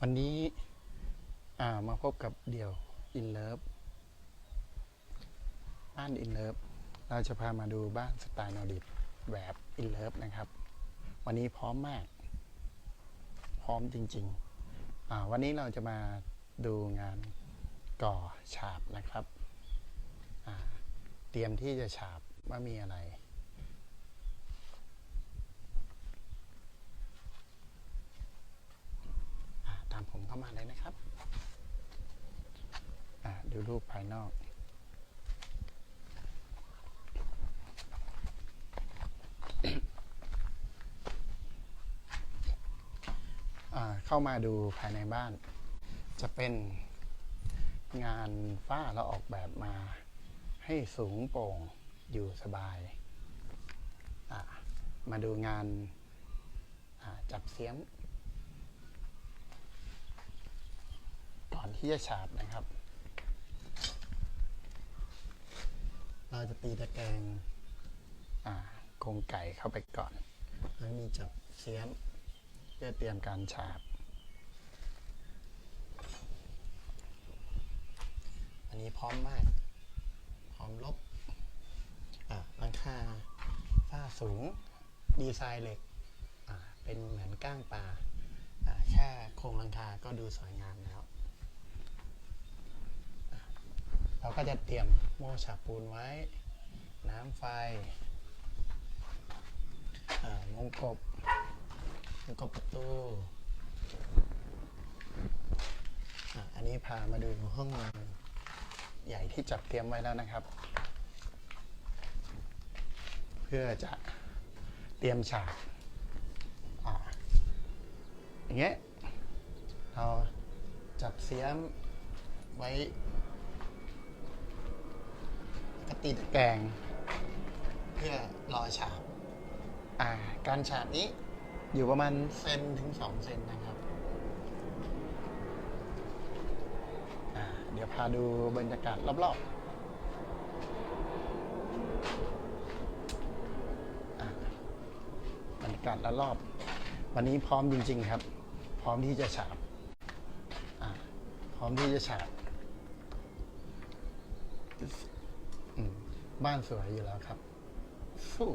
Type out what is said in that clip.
วันนี้มาพบกับเดี่ยวอินเลิฟบ้านอินเลิฟเราจะพามาดูบ้านสไตล์นอร์ดิกแบบอินเลิฟนะครับ วันนี้พร้อมมาก พร้อมจริงๆ วันนี้เราจะมาดูงานก่อฉาบนะครับ เตรียมที่จะฉาบว่ามีอะไร อ่าตามผมเข้ามาเลยนะครับ ดูรูปภายนอกเข้ามาดูภายในบ้าน จะเป็นงานฝ้าเราออกแบบมาให้สูงโปร่งอยู่สบาย มาดูงานจับเสียม ก่อนที่จะฉาบนะครับ เราจะตีตะแกรงอ่ากรงไก่เข้าไปก่อน แล้วมีจับเสียมเพื่อเตรียมการฉาบ อันนี้พร้อมมาก พร้อมลบ อะหลังคาฝ้าสูง ดีไซน์เหล็ก อ่า เป็นเหมือนก้างปลา อ่า แค่โครงหลังคาก็ดูสวยงามแล้ว เราก็จะเตรียมโม่ฉาบปูนไว้ น้ำไฟมงกบมงกบประตูอันนี้พามาดูห้องนอนใหญ่ที่จัดเตรียมไว้แล้วนะครับ เพื่อจะเตรียมฉากออย่างเงี้ยเราจับเสียมไว้ ตีตะแกรงเพื่อรอฉาบอ่า การฉาบนี้อยู่ประมาณเซนถึงสองเซนนะครับอ่าเดี๋ยวพาดูบรรยากาศรอบๆอ่าบรรยากาศรอบๆวันนี้พร้อมจริง ๆ ครับ พร้อมที่จะฉาบอ่าพร้อมที่จะฉาบอืม บ้านสวยอยู่แล้วครับ สู้